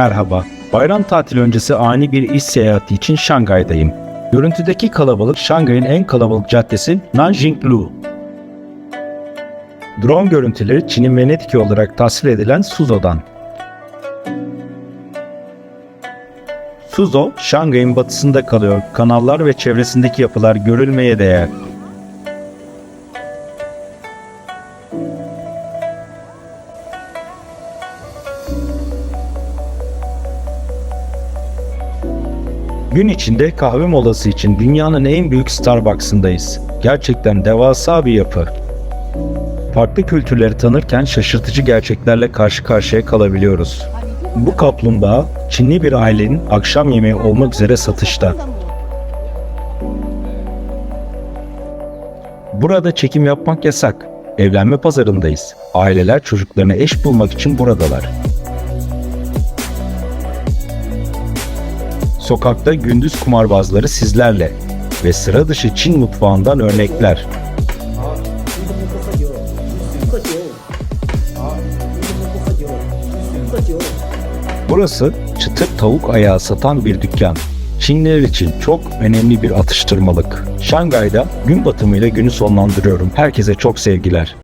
Merhaba. Bayram tatili öncesi ani bir iş seyahati için Şangay'dayım. Görüntüdeki kalabalık Şangay'ın en kalabalık caddesi Nanjinglu. Drone görüntüleri Çin'in Venedik'i olarak tasvir edilen Suzhou'dan. Suzhou, Şangay'ın batısında kalıyor. Kanallar ve çevresindeki yapılar görülmeye değer. Gün içinde kahve molası için dünyanın en büyük Starbucks'ındayız. Gerçekten devasa bir yapı. Farklı kültürleri tanırken şaşırtıcı gerçeklerle karşı karşıya kalabiliyoruz. Bu kaplumbağa Çinli bir ailenin akşam yemeği olmak üzere satışta. Burada çekim yapmak yasak. Evlenme pazarındayız. Aileler çocuklarına eş bulmak için buradalar. Sokakta gündüz kumarbazları sizlerle ve sıra dışı Çin mutfağından örnekler. Burası çıtır tavuk ayağı satan bir dükkan. Çinliler için çok önemli bir atıştırmalık. Şangay'da gün batımıyla günü sonlandırıyorum. Herkese çok sevgiler.